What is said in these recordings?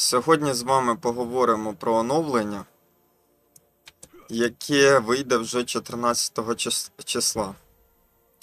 Сьогодні з вами поговоримо про оновлення, яке вийде вже 14 чис- числа.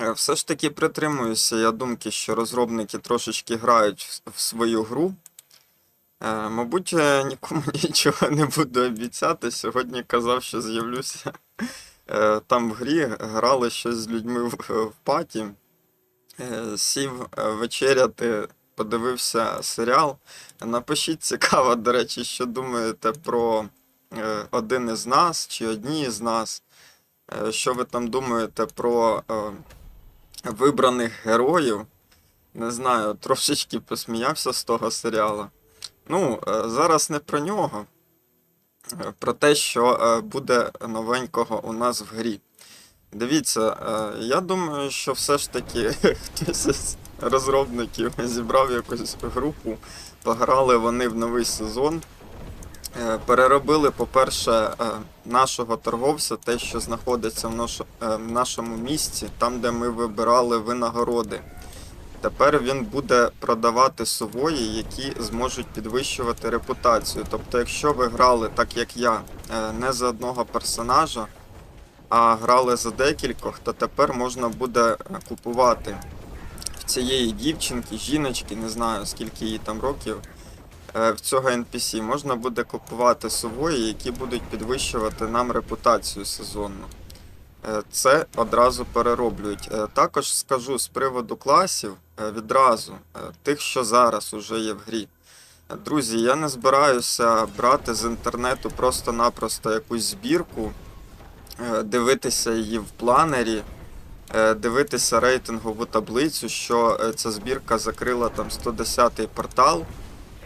Е, Все ж таки притримуюся я думки, що розробники трошечки грають в- свою гру. Е, Мабуть, нікому нічого не буду обіцяти. Сьогодні казав, що з'явлюся е, там в грі, грали щось з людьми в, паті. Сів вечеряти, подивився серіал. Напишіть цікаво, до речі, що думаєте про е, один із нас чи одні із нас. Е, Що ви там думаєте про е, вибраних героїв? Не знаю, трошечки посміявся з того серіалу. Ну, зараз не про нього, про те, що буде новенького у нас в грі. Дивіться, я думаю, що все ж таки хтось розробників зібрав якусь групу, пограли вони в новий сезон. Е, Переробили, по-перше, е, нашого торговця, те, що знаходиться е, в нашому місті, там, де ми вибирали винагороди. Тепер він буде продавати сувої, які зможуть підвищувати репутацію. Тобто, якщо ви грали так, як я, не за одного персонажа, а грали за декількох, то тепер можна буде купувати цієї дівчинки, жіночки, не знаю скільки їй там років, е, в цього NPC можна буде купувати сувої, які будуть підвищувати нам репутацію сезонну. Е, Це одразу перероблюють. Е, Також скажу з приводу класів відразу, тих, що зараз уже є в грі. Друзі, я не збираюся брати з інтернету просто-напросто якусь збірку, дивитися її в планері, дивитися рейтингову таблицю, що е, ця збірка закрила там 110-й портал,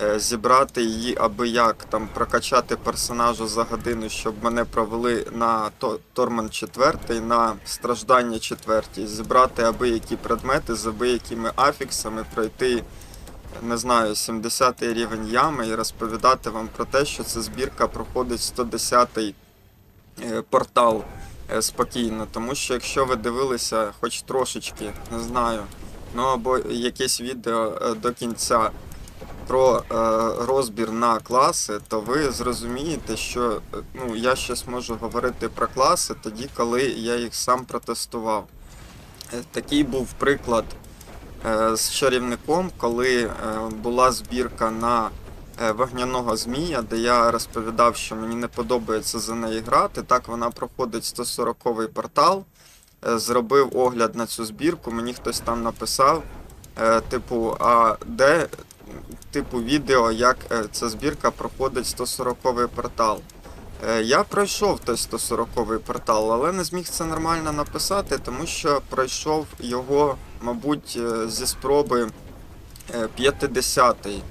е, зібрати її аби як, там прокачати персонажа за годину, щоб мене провели на Торман 4, на страждання 4, зібрати аби які предмети з аби якими афіксами, пройти. Не знаю, 70-й рівень ями і розповідати вам про те, що ця збірка проходить 110 е, портал е, спокійно. Тому що якщо ви дивилися хоч трошечки, не знаю, ну або якесь відео е, до кінця про е, розбір на класи, то ви зрозумієте, що е, ну, я щось можу говорити про класи тоді, коли я їх сам протестував. Е, Такий був приклад е, з чарівником, коли е, була збірка на е, вогняного змія, де я розповідав, що мені не подобається за неї грати. Так вона проходить 140-й портал. Е, Зробив огляд на цю збірку, мені хтось там написав. е, Типу, а де типу відео, як е, ця збірка проходить 140-й портал. Е, Я пройшов той 140-й портал, але не зміг це нормально написати, тому що пройшов його, мабуть, е, зі спроби е, 50-й.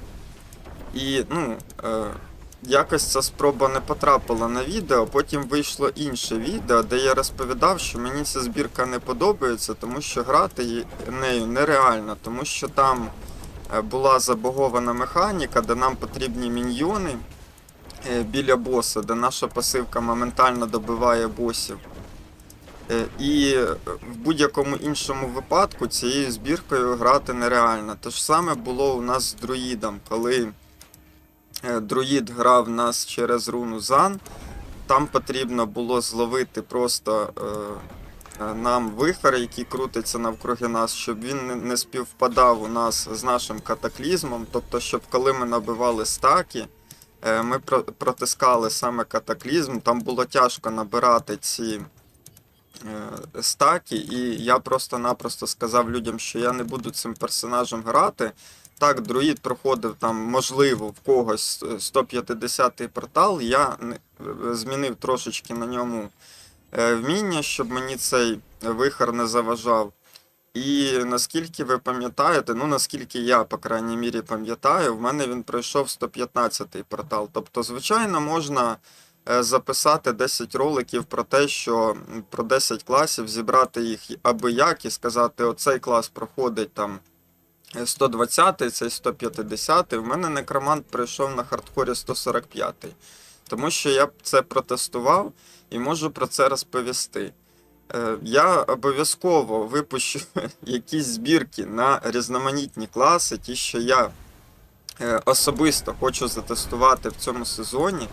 І, ну, е, якось ця спроба не потрапила на відео. Потім вийшло інше відео, де я розповідав, що мені ця збірка не подобається, тому що грати нею нереально, тому що там е, була забагована механіка, де нам потрібні міньйони е, біля боса, де наша пасивка моментально добиває босів. Е, І в будь-якому іншому випадку цією збіркою грати нереально. Те ж саме було у нас з друїдом, коли друїд грав нас через руну Зан. Там потрібно було зловити просто е, е, нам вихор, який крутиться навкруги нас, щоб він не- співпадав у нас з нашим катаклізмом. Тобто, щоб коли ми набивали стаки, е, ми протискали саме катаклізм. Там було тяжко набирати ці е, стаки, і я просто-напросто сказав людям, що я не буду цим персонажем грати. Так, друїд проходив там, можливо, в когось 150-й портал. Я е, змінив трошечки на ньому е, вміння, щоб мені цей вихор не заважав. І наскільки ви пам'ятаєте, ну наскільки я, по крайній мірі, пам'ятаю, в мене він пройшов 115-й портал. Тобто, звичайно, можна е, записати 10 роликів про те, що про 10 класів, зібрати їх аби як і сказати, оцей клас проходить там. 120-й, цей 150-й. В мене некромант прийшов на хардкорі 145-й. Тому що я це протестував і можу про це розповісти. Е, Я обов'язково випущу якісь збірки на різноманітні класи, ті, що я е, особисто хочу затестувати в цьому сезоні,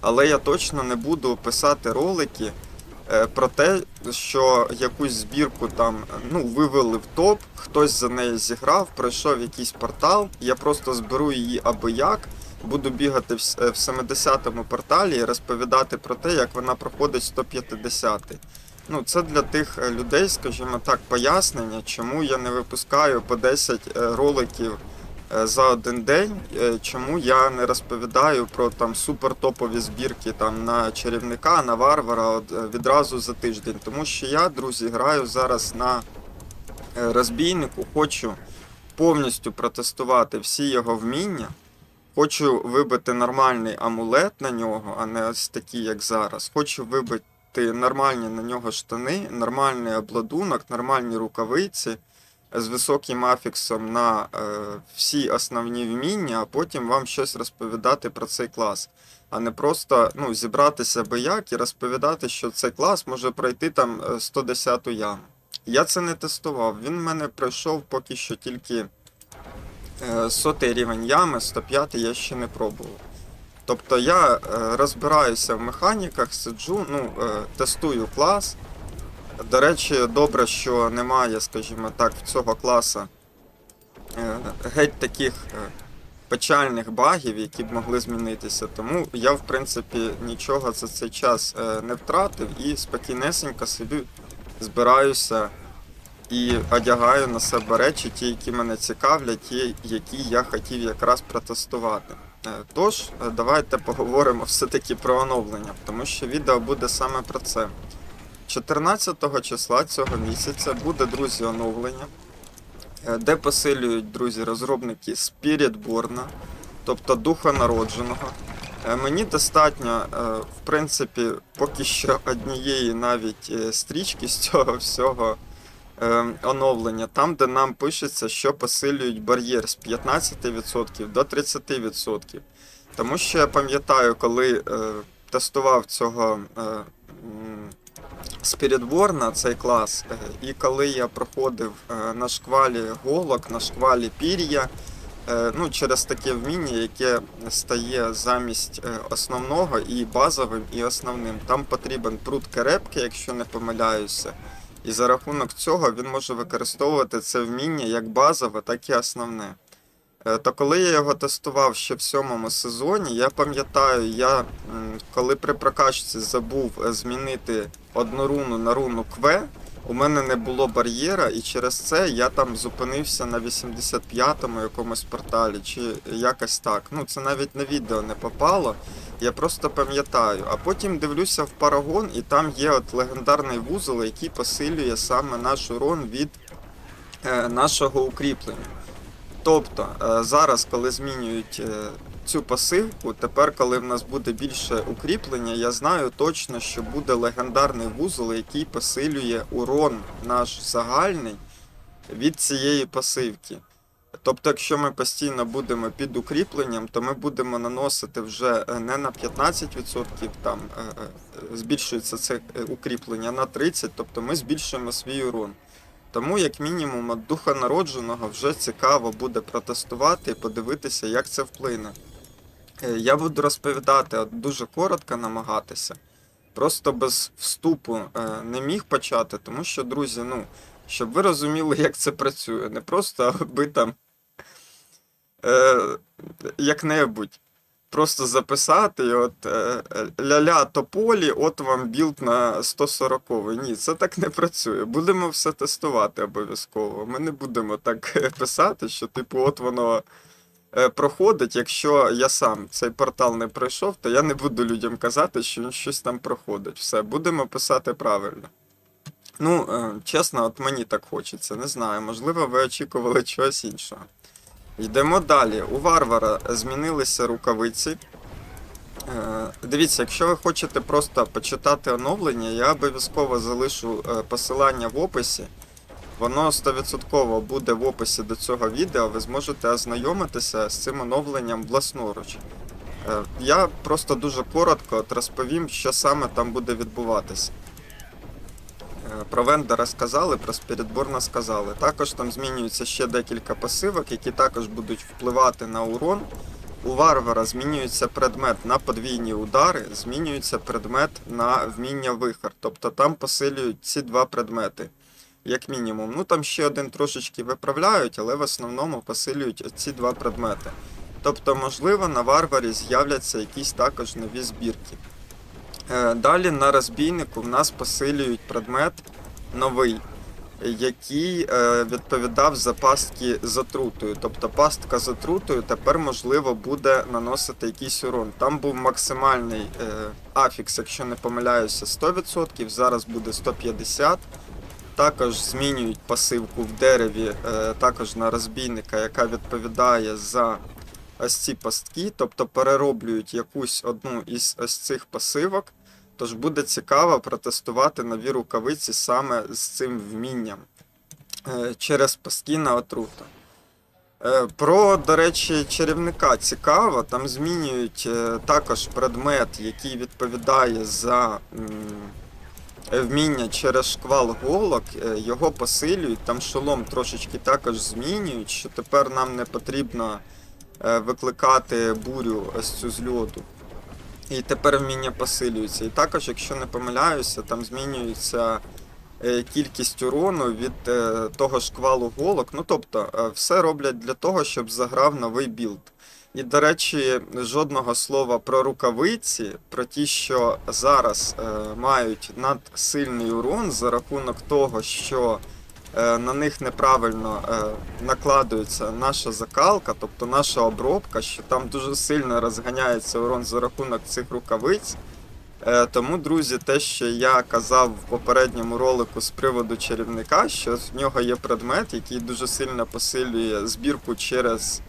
але я точно не буду писати ролики про те, що якусь збірку там ну, вивели в топ, хтось за неї зіграв, пройшов якийсь портал, я просто зберу її аби як. Буду бігати в с- е, 70-му порталі і розповідати про те, як вона проходить 150-й. Ну, це для тих е, людей, скажімо так, пояснення, чому я не випускаю по 10 е, роликів е, за один день, е, чому я не розповідаю про там супертопові збірки там на чарівника, на варвара от, е, відразу за тиждень. Тому що я, друзі, граю зараз на е, розбійнику, хочу повністю протестувати всі його вміння. Хочу вибити нормальний амулет на нього, а не ось такий, як зараз. Хочу вибити нормальні на нього штани, нормальний обладунок, нормальні рукавиці з високим афіксом на е, всі основні вміння, а потім вам щось розповідати про цей клас. А не просто ну, зібратися як і розповідати, що цей клас може пройти там е, 110 яму. Я це не тестував. Він в мене пройшов поки що тільки е, сотий рівень ями, 105 я ще не пробував. Тобто я е, розбираюся в механіках, сиджу, ну, е, тестую клас. До речі, добре, що немає, скажімо так, в цього класа е, геть таких е, печальних багів, які б могли змінитися. Тому я, в принципі, нічого за цей час е, не втратив і спокійнесенько собі збираюся і одягаю на себе речі, ті, які мене цікавлять, ті, які я хотів якраз протестувати. Тож, давайте поговоримо все-таки про оновлення, тому що відео буде саме про це. 14 числа цього місяця буде, друзі, оновлення, е, де посилюють, друзі, розробники Spiritborn, тобто духа народженого. Е, Мені достатньо, е, в принципі, поки що однієї навіть стрічки з цього всього оновлення, там, де нам пишеться, що посилюють бар'єр з 15% до 30%. Тому що я пам'ятаю, коли тестував цього Spiritborn, цей клас, е, і коли я проходив е, на шквалі голок, на шквалі пір'я, е, ну, через таке вміння, яке стає замість основного і базовим, і основним. Там потрібен прут керепки, якщо не помиляюся. І за рахунок цього він може використовувати це вміння як базове, так і основне. То коли я його тестував ще в сьомому сезоні, я пам'ятаю, я коли при прокачці забув змінити одну руну на руну Кве, у мене не було бар'єра, і через це я там зупинився на 85-му якомусь порталі, чи якось так. Ну, це навіть на відео не попало. Я просто пам'ятаю. А потім дивлюся в Парагон, і там є от легендарний вузол, який посилює саме наш урон від е, нашого укріплення. Тобто, е, зараз, коли змінюють е, цю пасивку, тепер, коли в нас буде більше укріплення, я знаю точно, що буде легендарний вузол, який посилює урон наш загальний від цієї пасивки. Тобто, якщо ми постійно будемо під укріпленням, то ми будемо наносити вже е, не на 15%, там е, е, збільшується це укріплення на 30%, тобто ми збільшуємо свій урон. Тому, як мінімум, от духа народженого вже цікаво буде протестувати і подивитися, як це вплине. Е, Я буду розповідати дуже коротко намагатися. Просто без вступу е, не міг почати, тому що, друзі, ну, щоб ви розуміли, як це працює. Не просто аби там е, як-небудь просто записати, і от е, ля-ля тополі, от вам білд на 140 Ні, це так не працює. Будемо все тестувати обов'язково. Ми не будемо так е, писати, що, типу, от воно проходить. Якщо я сам цей портал не пройшов, то я не буду людям казати, що він щось там проходить. Все, будемо писати правильно. Ну, е, чесно, от мені так хочеться, не знаю. Можливо, ви очікували чогось іншого. Йдемо далі. У варвара змінилися рукавиці. Е, Дивіться, якщо ви хочете просто почитати оновлення, я обов'язково залишу е, посилання в описі. Воно 100% буде в описі до цього відео, ви зможете ознайомитися з цим оновленням власноруч. Е, Я просто дуже коротко от розповім, що саме там буде відбуватися. Е, Про вендора сказали, про спірітборна сказали. Також там змінюється ще декілька пасивок, які також будуть впливати на урон. У варвара змінюється предмет на подвійні удари, змінюється предмет на вміння вихор. Тобто там посилюють ці два предмети, як мінімум. Ну там ще один трошечки виправляють, але в основному посилюють ці два предмети. Тобто, можливо, на варварі з'являться якісь також нові збірки. Е, Далі на розбійнику в нас посилюють предмет новий, який е, відповідав за пастки з отрутою. Тобто пастка з отрутою тепер можливо буде наносити якийсь урон. Там був максимальний е, афікс, якщо не помиляюся, 100%, зараз буде 150%. Також змінюють пасивку в дереві, е, також на розбійника, яка відповідає за ось ці пастки, тобто перероблюють якусь одну із ось цих пасивок. Тож буде цікаво протестувати нові рукавиці саме з цим вмінням е, через пастки на отруту. Е, Про, до речі, чарівника цікаво, там змінюють також предмет, який відповідає за вміння через шквал голок, е, його посилюють, там шолом трошечки також змінюють, що тепер нам не потрібно е, викликати бурю ось цю з льоду. І тепер вміння посилюється. І також, якщо не помиляюся, там змінюється е, кількість урону від того шквалу голок. Ну тобто, все роблять для того, щоб заграв новий білд. І, до речі, жодного слова про рукавиці, про ті, що зараз е, мають надсильний урон за рахунок того, що е, на них неправильно е, накладується наша закалка, тобто наша обробка, що там дуже сильно розганяється урон за рахунок цих рукавиць. Е, Тому, друзі, те, що я казав в попередньому ролику з приводу чарівника, що в нього є предмет, який дуже сильно посилює збірку через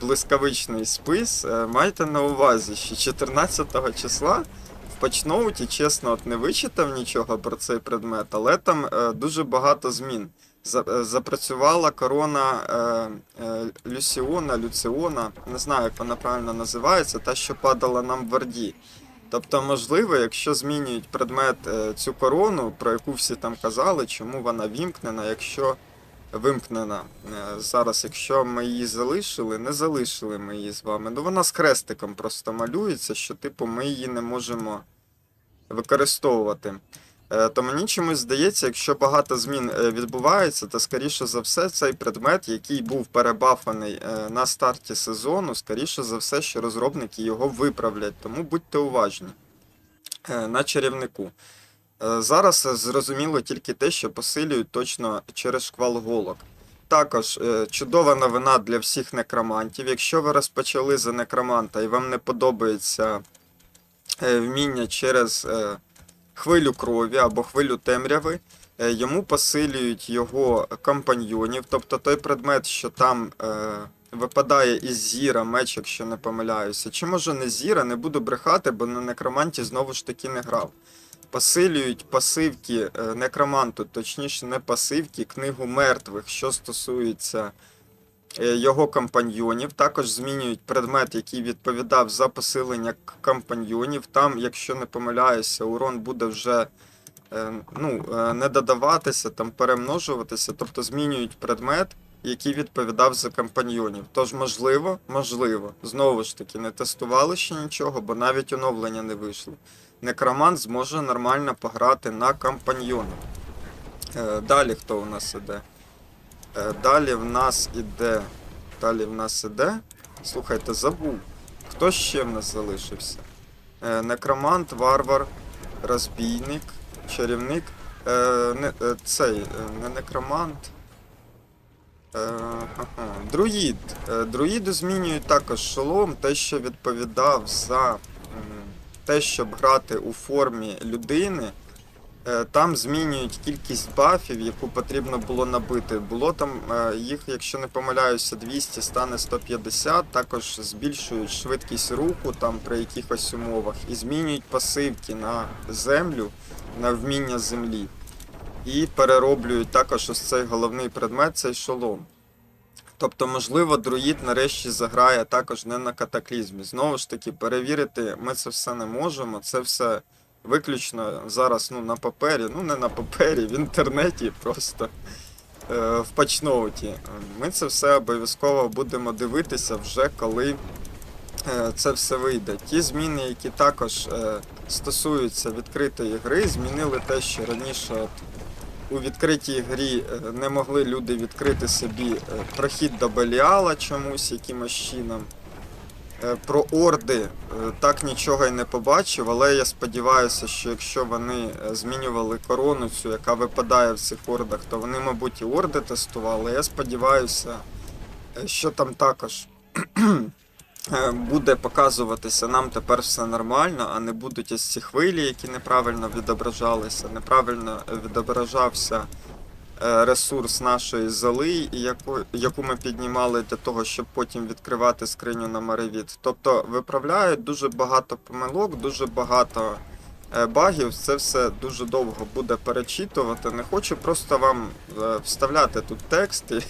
блискавичний спис. Е, Майте на увазі, що 14 числа в патчноуті, чесно, от не вичитав нічого про цей предмет, але там е, дуже багато змін. Е, Запрацювала корона е, е, Люсіона, Люціона, не знаю, як вона правильно називається, та, що падала нам в Варді. Тобто, можливо, якщо змінюють предмет е, цю корону, про яку всі там казали, чому вона вімкнена, якщо вимкнена. Е, Зараз, якщо ми її залишили, не залишили ми її з вами. Ну вона з хрестиком просто малюється, що типу ми її не можемо використовувати. Е, То мені чомусь здається, якщо багато змін е, відбувається, то скоріше за все цей предмет, який був перебафаний на старті сезону, скоріше за все, що розробники його виправлять. Тому будьте уважні на чарівнику. Е, Зараз зрозуміло тільки те, що посилюють точно через шквал голок. Також е, чудова новина для всіх некромантів. Якщо ви розпочали за некроманта і вам не подобається е, вміння через хвилю крові або хвилю темряви, йому посилюють його компаньйонів, тобто той предмет, що там випадає із зіра, меч, якщо не помиляюся. Чи може не зіра, не буду брехати, бо на некроманті знову ж таки не грав. Посилюють пасивки е, некроманту, точніше, не пасивки, книгу мертвих, що стосується е, його компаньйонів. Також змінюють предмет, який відповідав за посилення компаньйонів. Там, якщо не помиляюся, урон буде вже е, ну, не додаватися, там перемножуватися, тобто змінюють предмет, який відповідав за компаньйонів. Тож, можливо, можливо, знову ж таки, не тестували ще нічого, бо навіть оновлення не вийшло. Некромант зможе нормально пограти на компаньйонах. Е, Далі хто у нас іде? Е, Далі в нас іде. Далі в нас іде. Слухайте, забув. Хто ще в нас залишився? Е, Некромант, варвар, розбійник, чарівник. Цей, не некромант. Друїд. Друїду змінюють також шолом, те, що відповідав за те, щоб грати у формі людини. Е, Там змінюють кількість бафів, яку потрібно було набити. Було там е, їх, якщо не помиляюся, 200 стане 150. Також збільшують швидкість руху там при якихось умовах і змінюють пасивки на землю, на вміння землі. І перероблюють також ось цей головний предмет, цей шолом. Тобто, можливо, друїд нарешті заграє також не на катаклізмі. Знову ж таки, перевірити ми це все не можемо. Це все виключно зараз ну, на папері, ну не на папері, в інтернеті просто е, в патчноуті. Ми це все обов'язково будемо дивитися вже коли е, це все вийде. Ті зміни, які також е, стосуються відкритої гри, змінили те, що раніше у відкритій грі е, не могли люди відкрити собі е, прохід до Беліала чомусь якимось чином. Е, Про орди так нічого й не побачив, але я сподіваюся, що якщо вони змінювали корону цю, яка випадає в цих ордах, то вони, мабуть, і орди тестували. Я сподіваюся, що там також буде показуватися нам тепер все нормально, а не будуть ось ці хвилі, які неправильно відображалися, неправильно е, відображався е, ресурс нашої золи, і яку, яку ми піднімали для того, щоб потім відкривати скриню на Маревіт. Тобто виправляють дуже багато помилок, дуже багато е, багів. Це все дуже довго буде перечитувати. Не хочу просто вам е, вставляти тут текст, і,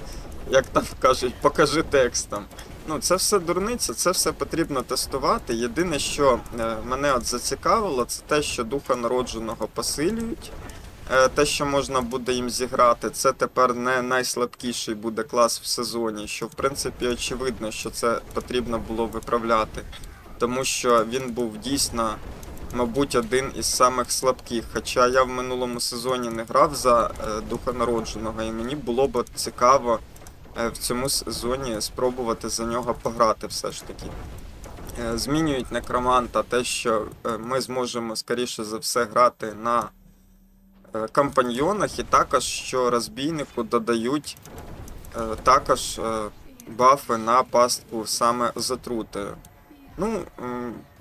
як там кажуть, покажи текстом. Ну, це все дурниця, це все потрібно тестувати. Єдине, що е, мене от зацікавило, це те, що духа народженого посилюють. Е, Те, що можна буде їм зіграти, це тепер не найслабкіший буде клас в сезоні, що в принципі очевидно, що це потрібно було виправляти, тому що він був дійсно, мабуть, один із самих слабких. Хоча я в минулому сезоні не грав за е, духа народженого, і мені було б цікаво в цьому сезоні спробувати за нього пограти все ж таки. Е, Змінюють некроманта те, що е, ми зможемо скоріше за все грати на е, компаньйонах, і також що розбійнику додають е, також е, бафи на пастку саме затрути. Ну,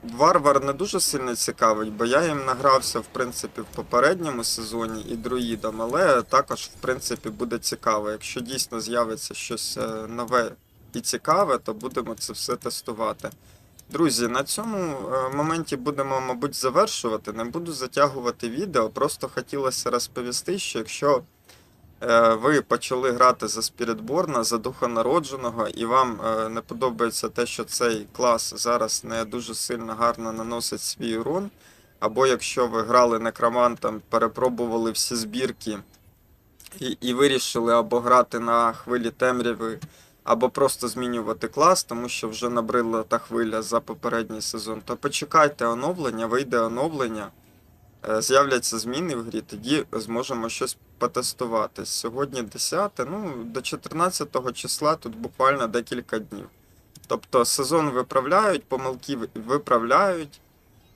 варвар не дуже сильно цікавить, бо я їм награвся в принципі в попередньому сезоні і друїдам, але також в принципі буде цікаво. Якщо дійсно з'явиться щось е, нове і цікаве, то будемо це все тестувати. Друзі, на цьому е, моменті будемо, мабуть, завершувати. Не буду затягувати відео. Просто хотілося розповісти, що якщо ви почали грати за Спірітборна, за духа народженого, і вам е, не подобається те, що цей клас зараз не дуже сильно гарно наносить свій урон, або якщо ви грали некромантом, перепробували всі збірки і, і вирішили або грати на хвилі темряви, або просто змінювати клас, тому що вже набридла та хвиля за попередній сезон, то почекайте оновлення, вийде оновлення, е, з'являться зміни в грі, тоді зможемо щось потестувати. Сьогодні 10, ну до 14 числа тут буквально декілька днів. Тобто сезон виправляють, помилки виправляють.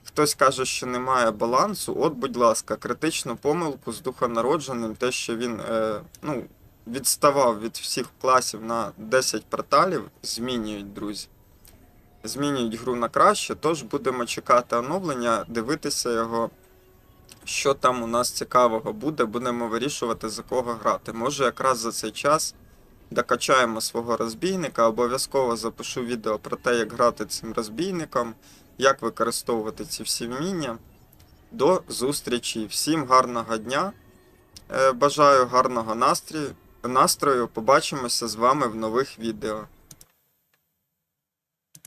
Хтось каже, що немає балансу. От, будь ласка, критичну помилку з духонародженим, те, що він е, ну, відставав від всіх класів на 10 порталів, змінюють, друзі. Змінюють гру на краще, тож будемо чекати оновлення, дивитися його, що там у нас цікавого буде, будемо вирішувати, за кого грати. Може, якраз за цей час докачаємо свого розбійника, обов'язково запишу відео про те, як грати цим розбійником, як використовувати ці всі вміння. До зустрічі! Всім гарного дня! Е, Бажаю гарного настрою. настрою. Побачимося з вами в нових відео.